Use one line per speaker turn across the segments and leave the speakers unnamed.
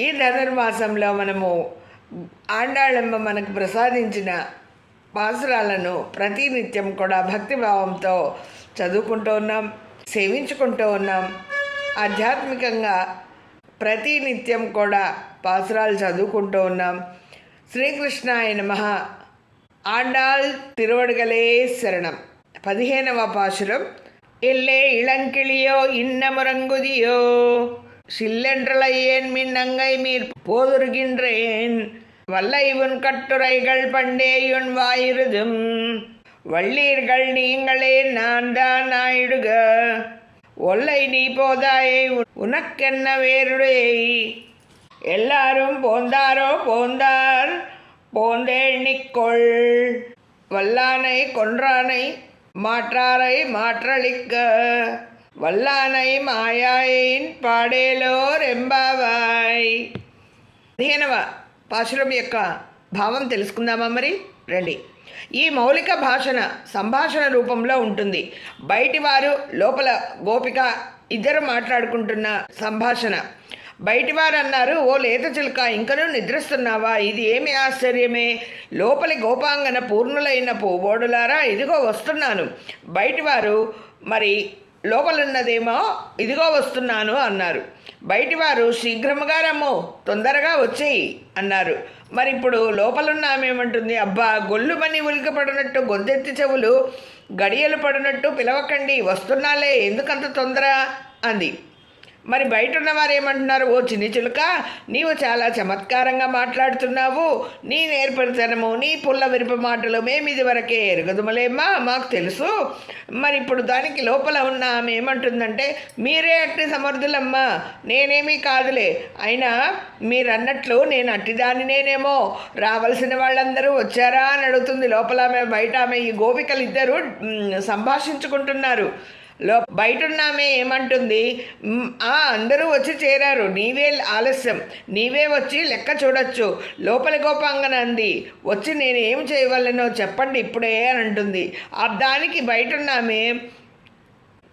ఈ ధనుర్మాసంలో మనము ఆండాళమ్మ మనకు ప్రసాదించిన పాసురాలను ప్రతినిత్యం కూడా భక్తిభావంతో చదువుకుంటూ ఉన్నాం సేవించుకుంటూ ఉన్నాం. ఆధ్యాత్మికంగా ప్రతినిత్యం కూడా పాసురాలు చదువుకుంటూ ఉన్నాం. శ్రీకృష్ణాయ నమ. ఆండాల్ తిరువడుగలే శరణం. పదిహేనవ పాశురం. ఎల్లే ఇళంకిళియో இன்னமுறங்குதியோ மின் மின்னங்கை மீர் போதுருகின்றேன்? வல்லை உன் கட்டுரைகள் பண்டேயுன் வாயிருதும். வள்ளீர்கள் நீங்களே நான் தான் ஆயிடுக. ஒல்லை நீ போதாயே உனக்கென்ன வேறுடே? எல்லாரும் போந்தாரோ போந்தார் போந்தேணிக்கொள் வல்லானை கொன்றானை மாற்றாரை மாற்றளிக்க. வல்லானை மாயாயின் పాడేలోర్ ఎంబావాయ్ పదిహేనవ పాశురం యొక్క భావం తెలుసుకుందామా మరి రండి ఈ మౌలిక భాషణ సంభాషణ రూపంలో ఉంటుంది బయటి వారు లోపల గోపిక ఇద్దరు మాట్లాడుకుంటున్న సంభాషణ బయటివారు అన్నారు ఓ లేత చిలుక ఇంకనూ నిద్రిస్తున్నావా ఇది ఏమి ఆశ్చర్యమే లోపలి గోపాంగన పూర్ణులైన పోబోడులారా ఇదిగో వస్తున్నాను బయటివారు మరి లోపలున్నదేమో ఇదిగో వస్తున్నాను అన్నారు. బయటివారు శీఘ్రముగా రమ్ము తొందరగా వచ్చేయి అన్నారు. మరి ఇప్పుడు లోపలున్న ఆమె ఏమంటుంది అబ్బా గొల్లు మని ఉలికి పడినట్టు గొంతెత్తి చెవులు గడియలు పడినట్టు పిలవకండి వస్తున్నాలే ఎందుకంత తొందర? అంది. మరి బయట ఉన్నవారు ఏమంటున్నారు? ఓ చిన్ని చిలుక నీవు చాలా చమత్కారంగా మాట్లాడుతున్నావు. నీ నేర్పరితనము నీ పుల్ల విరుప మాటలు మేము ఇదివరకే ఎరగదుమలేమ్మా? మాకు తెలుసు. మరి ఇప్పుడు దానికి లోపల ఉన్న ఆమె ఏమంటుందంటే మీరే అట్టి సమర్థులమ్మా. నేనేమీ కాదులే. అయినా మీరన్నట్లు నేను అట్టిదాని నేనేమో. రావలసిన వాళ్ళందరూ వచ్చారా? అని అడుగుతుంది. లోపల ఆమె బయట ఆమె ఈ గోపికలు ఇద్దరు సంభాషించుకుంటున్నారు. లో బయటున్నామే ఏమంటుంది? అందరూ వచ్చి చేరారు. నీవే ఆలస్యం. నీవే వచ్చి లెక్క చూడొచ్చు. లోపలి గోపాంగన అంది. వచ్చి నేను ఏం చేయవలనో చెప్పండి ఇప్పుడే అని అంటుంది. ఆ దానికి బయటున్నామే.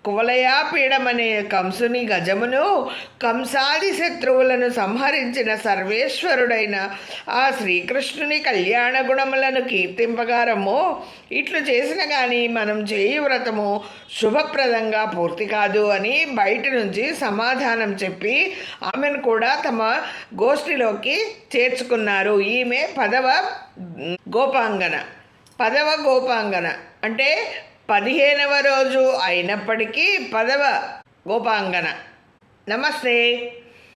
కువలయాపీడమనే కంసుని గజమును కంసాది శత్రువులను సంహరించిన సర్వేశ్వరుడైన ఆ శ్రీకృష్ణుని కళ్యాణ గుణములను కీర్తింపగారము. ఇట్లు చేసిన కానీ మనం చేయి వ్రతము శుభప్రదంగా పూర్తి కాదు అని బయట నుంచి సమాధానం చెప్పి ఆమెను కూడా తమ గోష్ఠిలోకి చేర్చుకున్నారు. ఈమె పదవ గోపాంగన. పదవ గోపాంగన. అంటే పదిహేనవ రోజు అయినప్పటికీ పదవ గోపాంగన. నమస్తే.